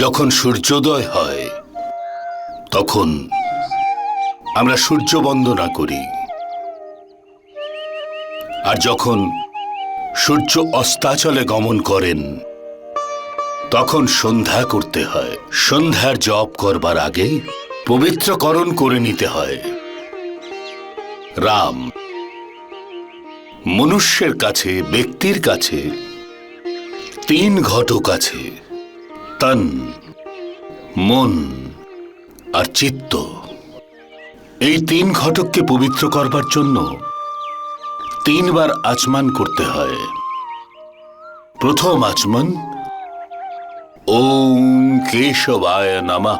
যখন সূর্যোদয় হয় তখন আমরা সূর্য বন্দনা করি। আর যখন সূর্য অস্তাচলে গমন করেন, তখন সন্ধ্যা করতে হয়। সন্ধ্যার জপ করবার আগে পবিত্রকরণ করে নিতে হয়। রাম, মনুষ্যের কাছে, ব্যক্তির কাছে, তিন ঘটক আছে। তন, মন আর চিত্ত। এই তিন ঘটককে পবিত্র করবার জন্য তিনবার আচমান করতে হয়। প্রথম আচমন, ওম কেশবায় নামা।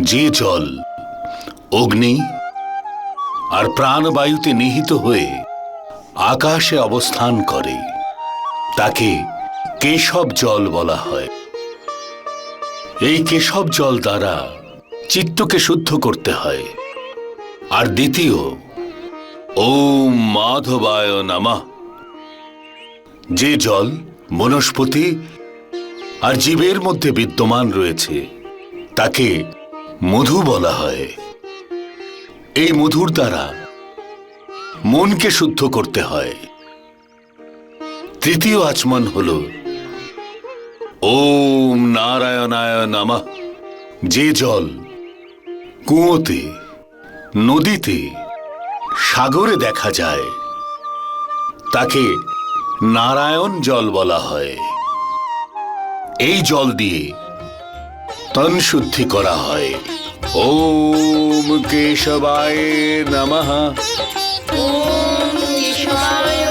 যে জল, অগ্নি আর প্রাণবায়ুতে নিহিত হয়ে আকাশে অবস্থান করে, তাকে কেশব জল বলা হয়। এই কেশব জল দ্বারা চিত্তকে শুদ্ধ করতে হয়। আর দ্বিতীয় ওম মাধবায় নামা। যে জল, বনস্পতি আর জীবের মধ্যে বিদ্যমান রয়েছে, তাকে মধু বলা হয়। এই মধুর দ্বারা মনকে শুদ্ধ করতে হয়। তৃতীয় আচমন হল, ওম নারায়ণায় নামা। যে জল কুয়োতে, নদীতে সাগরে দেখা যায়। তাকে নারায়ণ জল বলা হয়। এই জল দিয়ে তন শুদ্ধি করা হয়। ওম কেশবায় নমঃ। होता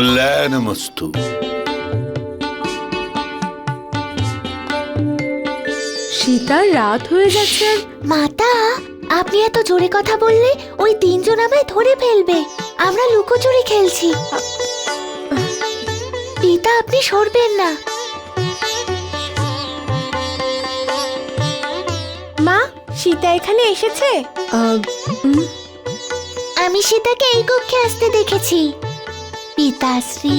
কল্যাণমস্তু সীতার রাত হয়ে যাচ্ছে। আর মাতা আপনি এত জোরে কথা বললে ওই তিনজন আমায় ধরে ফেলবে। আমরা লুকোচুরি খেলছি। পিতা আপনি সরবেন না। মা সীতা এখানে এসেছে? আমি সীতাকে এই কক্ষে আসতে দেখেছি। পিতাশ্রী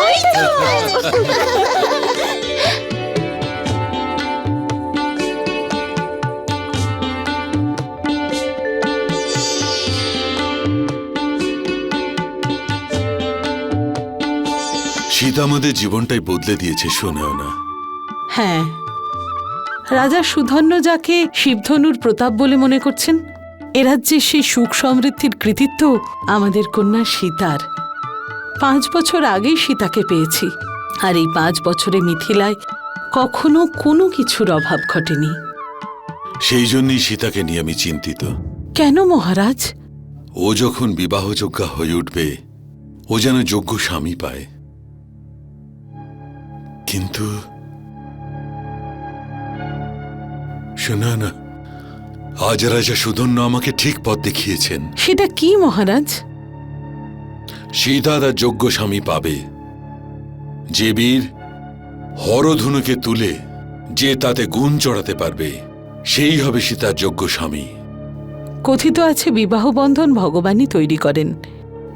ওই তো! সীতা আমাদের জীবনটাই বদলে দিয়েছে শোনেও না হ্যাঁ রাজা সুধন্য যাকে শিবধনুর প্রতাপ বলে মনে করছেন এ রাজ্যের সেই সুখ সমৃদ্ধির কৃতিত্ব আমাদের কন্যা সীতার। পাঁচ বছর আগেই সীতাকে পেয়েছি আর এই পাঁচ বছরে মিথিলায় কখনো কোনো কিছুর অভাব ঘটেনি। সেই জন্যই সীতাকে নিয়ে আমি চিন্তিত। কেন মহারাজ? ও যখন বিবাহযোগ্যা হয়ে উঠবে ও যেন যোগ্য স্বামী পায়। কিন্তু শোনা না আজ রাজা সুধন্য আমাকে ঠিক পথ দেখিয়েছেন। সেটা কি মহারাজ? সীতা তার যোগ্য স্বামী পাবে। যে বীর হরধনুকে তুলে যে তাতে গুণ চড়াতে পারবে সেই হবে সীতার যোগ্য স্বামী। কথিত আছে বিবাহ বন্ধন ভগবানই তৈরি করেন।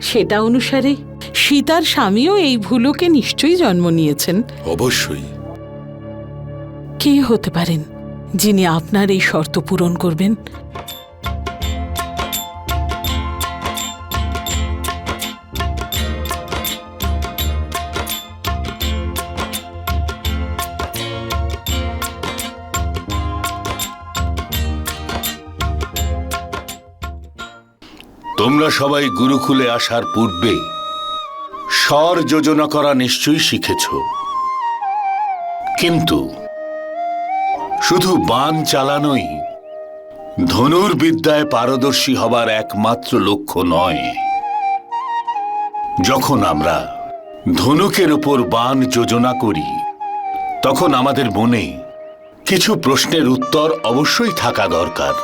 সেটা অনুসারে সীতার স্বামীও এই ভুলোকে নিশ্চয়ই জন্ম নিয়েছেন। অবশ্যই। কে হতে পারেন? যিনি আপনার এই শর্ত পূরণ করবেন। তোমরা সবাই গুরুকুলে আসার পূর্বে স্বর যোজনা করা নিশ্চয়ই শিখেছ। কিন্তু শুধু বান চালানোই। ধনুর্বিদ্যায় পারদর্শী হবার একমাত্র লক্ষ্য নয়। যখন আমরা ধনুকের উপর বান যোজনা করি, তখন আমাদের মনে কিছু প্রশ্নের উত্তর অবশ্যই থাকা দরকার।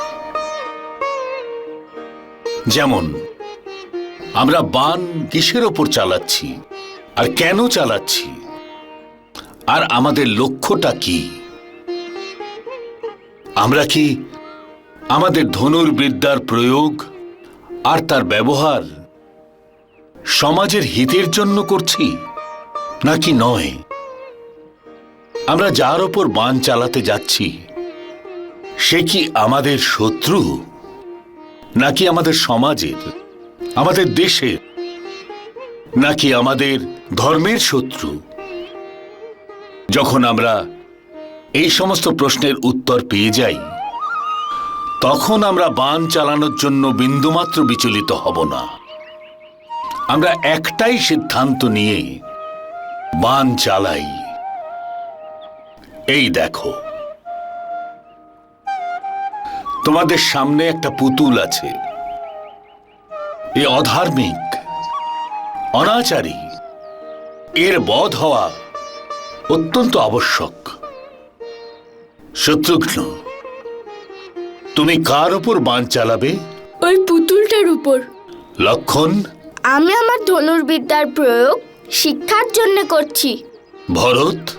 যেমন, আমরা বান কিসের ওপর চালাচ্ছি আর কেন চালাচ্ছি? আর আমাদের লক্ষ্যটা কি? আমরা কি আমাদের ধনুর্বিদ্যার প্রয়োগ আর তার ব্যবহার সমাজের হিতের জন্য করছি, নাকি নয়? আমরা যার ওপর বান চালাতে যাচ্ছি, সে কি আমাদের শত্রু, নাকি আমাদের সমাজের, আমাদের দেশের, নাকি আমাদের ধর্মের শত্রু? যখন আমরা এই সমস্ত প্রশ্নের উত্তর পেয়ে যাই। তখন আমরা বান চালানোর জন্য বিন্দুমাত্র বিচলিত হব না। আমরা একটাই সিদ্ধান্ত নিয়ে বান চালাই। এই দেখো। তোমাদের সামনে একটা পুতুল আছে। এ অধার্মিক, অনাচারী। এর বধ হওয়া অত্যন্ত আবশ্যক। শত্রুঘ্ন তুমি কার ওপর বান চালাবে? ওই পুতুলটার উপর। লক্ষণ? আমি আমার ধনুর্বিদ্যার প্রয়োগ শিক্ষার জন্য করছি। ভরত?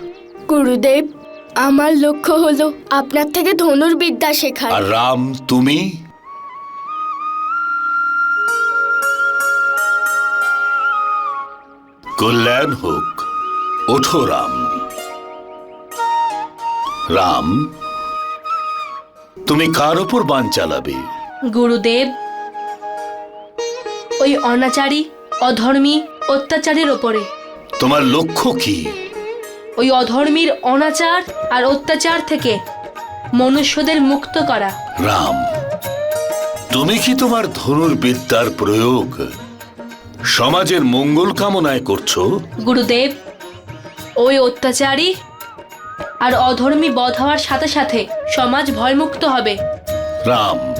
গুরুদেব আমার লক্ষ্য হলো আপনার থেকে ধনুর্বিদ্যা শেখা আর রাম তুমি? কল্যাণ হোক ওঠো রাম। রাম তুমি কার ওপর বান চালাবে? গুরুদেব ওই অনাচারী অধর্মী অত্যাচারের ওপরে। তোমার লক্ষ্য কি? ওই অধর্মীর অনাচার আর অত্যাচার থেকে মনুষ্যদের মুক্ত করা। রাম তুমি কি তোমার ধনুর্বিদ্যার প্রয়োগ সমাজের মঙ্গল কামনায় করছ? গুরুদেব ওই অত্যাচারী আর অধর্মী বধ হওয়ার সাথে সাথে সমাজ ভয়মুক্ত হবে। রাম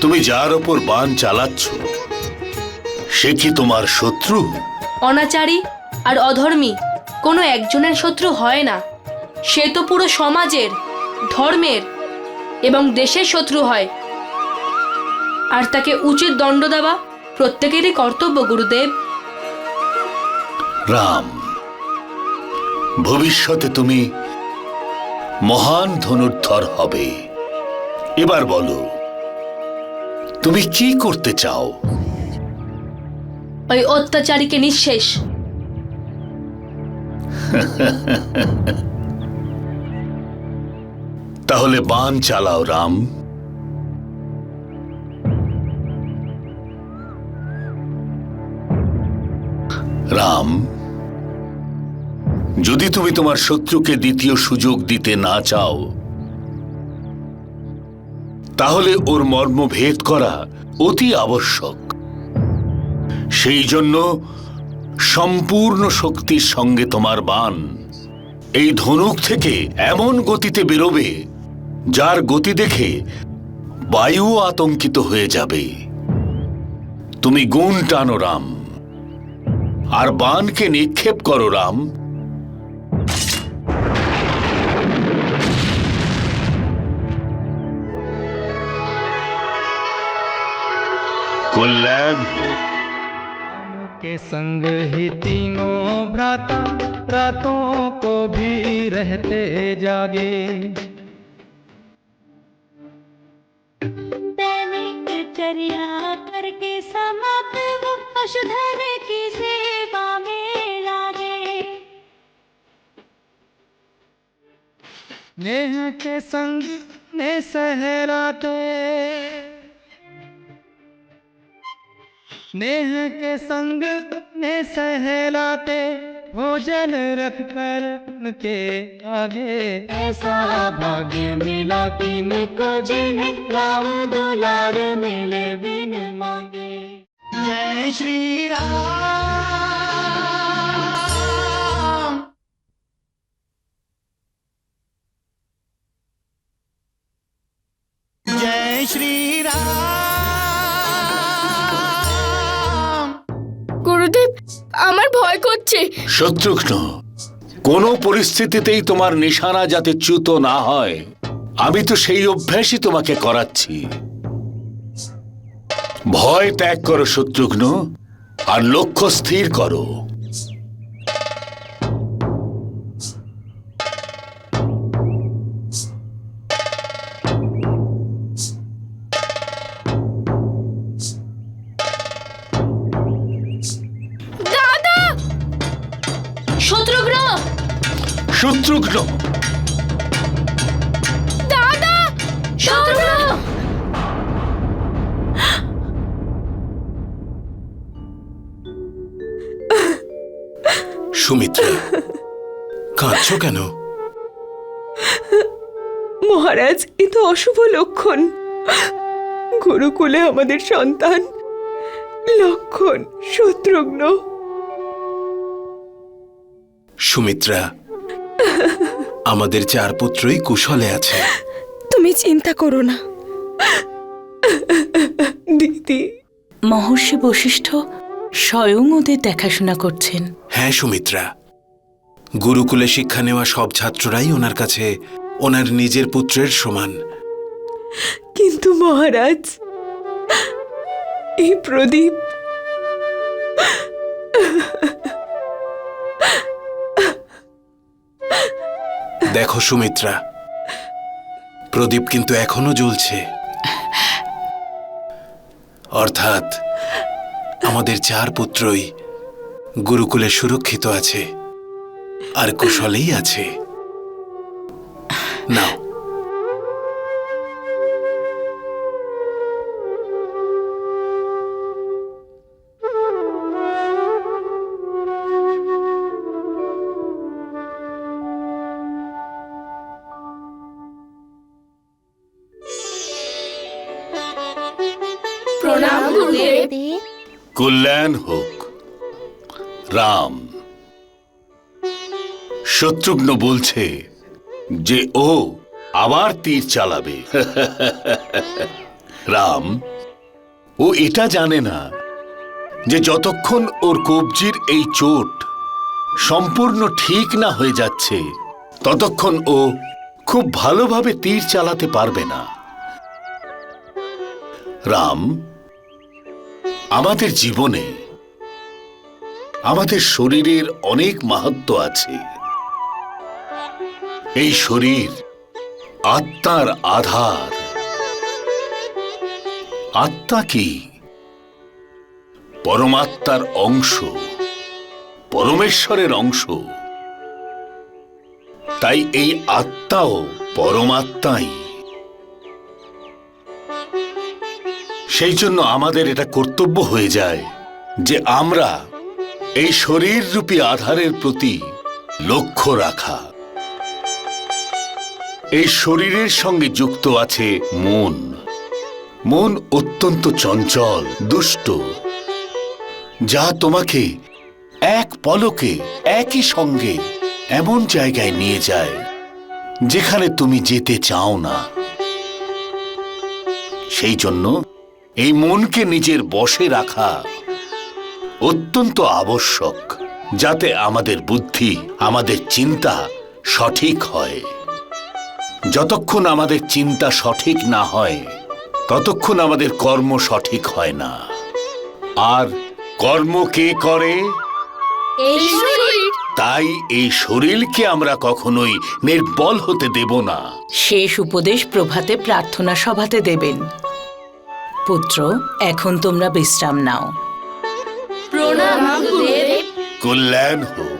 তুমি যার ওপর বান চালাচ্ছ সে কি তোমার শত্রু? অনাচারী আর অধর্মী কোনো একজনের শত্রু হয় না। সে তো পুরো সমাজের ধর্মের এবং দেশের শত্রু হয়। আর তাকে উচিত দণ্ড দেওয়া প্রত্যেকেরই কর্তব্য গুরুদেব। রাম ভবিষ্যতে তুমি মহান ধনুর্ধর হবে। এবার বলো তুমি কি করতে চাও? ওই অত্যাচারীকে নিঃশেষ। তাহলে বান চালাও রাম। রাম যদি তুমি তোমার শত্রুকে দ্বিতীয় সুযোগ দিতে না চাও, তাহলে ওর মর্ম ভেদ করা অতি আবশ্যক। সেই জন্য সম্পূর্ণ শক্তির সঙ্গে তোমার বান এই ধনুক থেকে এমন গতিতে বেরোবে, যার গতি দেখে বায়ু আতঙ্কিত হয়ে যাবে। তুমি গুণ টানো রাম, আর বানকে নিক্ষেপ করো রাম बोल के संग ही तीनों भ्राता रातों को भी रहते जागे। दैनिक चर्या करके समाप्त वो पशुधन की सेवा में लागे। नेह के संग ने सहराते। स्नेह के संग ने सहलाते वो जल रख कर के आगे। ऐसा भाग्य मिला तीन को जिन्हें राम दुलार मिले बिन मांगे। जय श्री राम जय श्री राम আমার ভয় করছে। শত্রুঘ্ন, কোনো পরিস্থিতিতেই তোমার নিশানা যাতে চ্যুত না হয়, আমি তো সেই অভ্যাসই তোমাকে করাচ্ছি। ভয় ত্যাগ করো, শত্রুঘ্ন, আর লক্ষ্য স্থির করো। শত্রুঘ্ন দাদা সুমিত্রা কাঁদছ কেন? মহারাজ এ তো অশুভ লক্ষণ। গুরুকুলে আমাদের সন্তান লক্ষণ শত্রুঘ্ন। সুমিত্রা আমাদের চার পুত্রই কুশলে আছে। তুমি চিন্তা করো না। দিদি। মহর্ষি বশিষ্ঠ স্বয়ং ওদের দেখাশোনা করছেন। হ্যাঁ সুমিত্রা। গুরুকুলে শিক্ষা নেওয়া সব ছাত্ররাই ওনার কাছে ওনার নিজের পুত্রের সমান। কিন্তু মহারাজ এই প্রদীপ দেখো সুমিত্রা। প্রদীপ কিন্তু এখনও জ্বলছে। অর্থাৎ আমাদের চার পুত্রই গুরুকুলে সুরক্ষিত আছে, আর কুশলেই আছে। নাও। শত্রুঘ্ন বলছে যে ও আবার তীর চালাবে। রাম, ও এটা জানে না যে যতক্ষণ ওর কবজির এই চোট সম্পূর্ণ ঠিক না হয়ে যাচ্ছে, ততক্ষণ ও খুব ভালোভাবে তীর চালাতে পারবে না। রাম, আমাদের জীবনে আমাদের শরীরের অনেক মাহাত্ম আছে। এই শরীর আত্মার আধার। আত্মা কি? পরমাত্মার অংশ, পরমেশ্বরের অংশ। তাই এই আত্মাও পরমাত্মাই। সেই জন্য আমাদের এটা কর্তব্য হয়ে যায় যে আমরা এই শরীররূপী আধারের প্রতি লক্ষ্য রাখা। এই শরীরের সঙ্গে যুক্ত আছে মন। মন অত্যন্ত চঞ্চল, দুষ্ট, যা তোমাকে এক পলকে, একই সঙ্গে, এমন জায়গায় নিয়ে যায়, যেখানে তুমি যেতে চাও না। সেই জন্য এই মনকে নিজের বশে রাখা অত্যন্ত আবশ্যক, যাতে আমাদের বুদ্ধি, আমাদের চিন্তা সঠিক হয়। যতক্ষণ আমাদের চিন্তা সঠিক না হয় ততক্ষণ আমাদের কর্ম সঠিক হয় না। আর কর্ম কে করে? তাই এই শরীরকে আমরা কখনোই নির্বল হতে দেব না। শেষ উপদেশ প্রভাতে প্রার্থনা সভাতে দেবেন। পুত্র এখন তোমরা বিশ্রাম নাও। প্রণাম কল্যাণ হোক।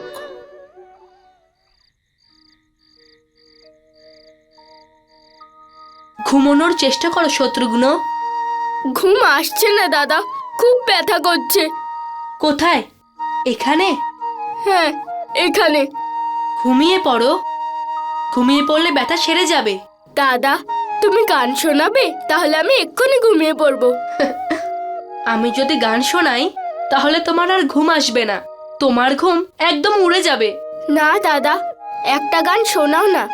ঘুমানোর চেষ্টা করো শত্রুঘ্ন। ঘুম আসছে না দাদা। খুব ব্যথা করছে। কোথায়? এখানে? হ্যাঁ এখানে। ঘুমিয়ে পড়ো। ঘুমিয়ে পড়লে ব্যথা সেরে যাবে। দাদা তুমি গান শোনাবে? তাহলে আমি এক্ষুনি ঘুমিয়ে পড়ব। আমি যদি গান শোনাই তাহলে তোমার আর ঘুম আসবে না। তোমার ঘুম একদম উড়ে যাবে। না দাদা একটা গান শোনাও না।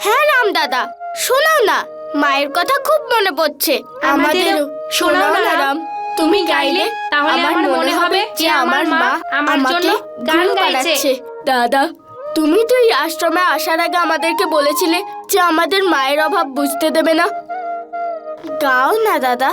হ্যাঁ রাম দাদা। শোনাও না মায়ের কথা খুব মনে পড়ছে। আমাদের শোনাও না রাম। তুমি গাইলে তাহলে আমার মনে হবে যে আমার মা আমার জন্য গান গাইছে। দাদা তুমি তো এই আশ্রমে আসার আগে আমাদেরকে বলেছিলে যে আমাদের মায়ের অভাব বুঝতে দেবে না। গাও না দাদা।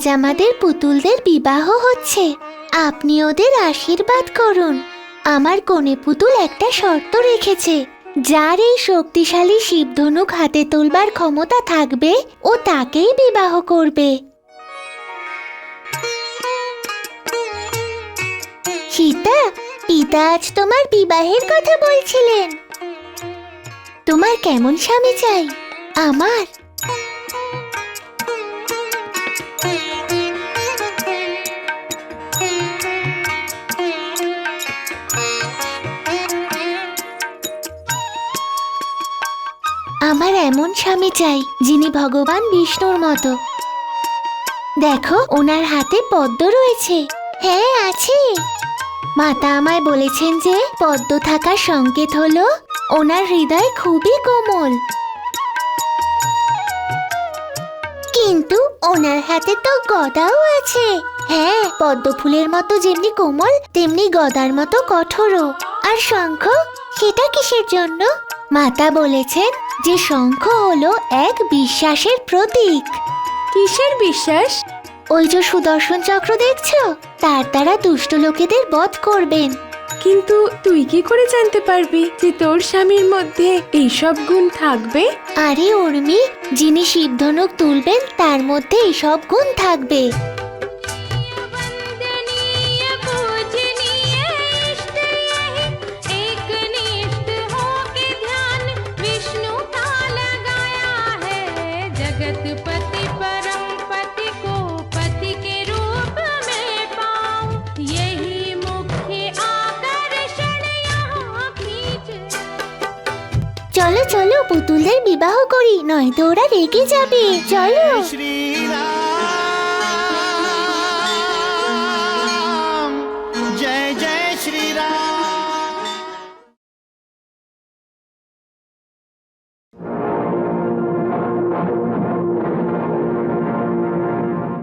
আজ আমাদের পুতুলদের বিবাহ হচ্ছে। আপনি ওদের আশীর্বাদ করুন। আমার কোনে পুতুল একটা শর্ত রেখেছে। যার এই শক্তিশালী শিবধনুক হাতে তোলবার ক্ষমতা থাকবে, ও তাকেই বিবাহ করবে। সীতা, পিতা আজ তোমার বিবাহের কথা বলছিলেন। তোমার কেমন স্বামী চাই? আমার? আমার এমন স্বামী চাই, যিনি ভগবান বিষ্ণুর মতো। দেখো, ওনার হাতে পদ্ম রয়েছে। হ্যাঁ আছে। মাতা আমায় বলেছেন যে, পদ্ম থাকার সংকেত হলো, ওনার হৃদয় খুবই কোমল। কিন্তু ওনার হাতে তো গদাও আছে। হ্যাঁ পদ্ম ফুলের মতো যেমনি কোমল, তেমনি গদার মতো কঠোরও। আর শঙ্খ, সেটা কিসের জন্য? মাতা বলেছেন যে শঙ্খ হলো এক বিশ্বাসের প্রতীক। কিসের বিশ্বাস? ওই যে সুদর্শন চক্র দেখছ? তার দ্বারা দুষ্ট লোকেদের বধ করবেন। কিন্তু তুই কি করে জানতে পারবি যে তোর স্বামীর মধ্যে এইসব গুণ থাকবে? আরে উর্মি যিনি শিবধনুক তুলবেন তার মধ্যে এসব গুণ থাকবে। বিবাহ করি নয়তো ওরা রেগে যাবে। চলো।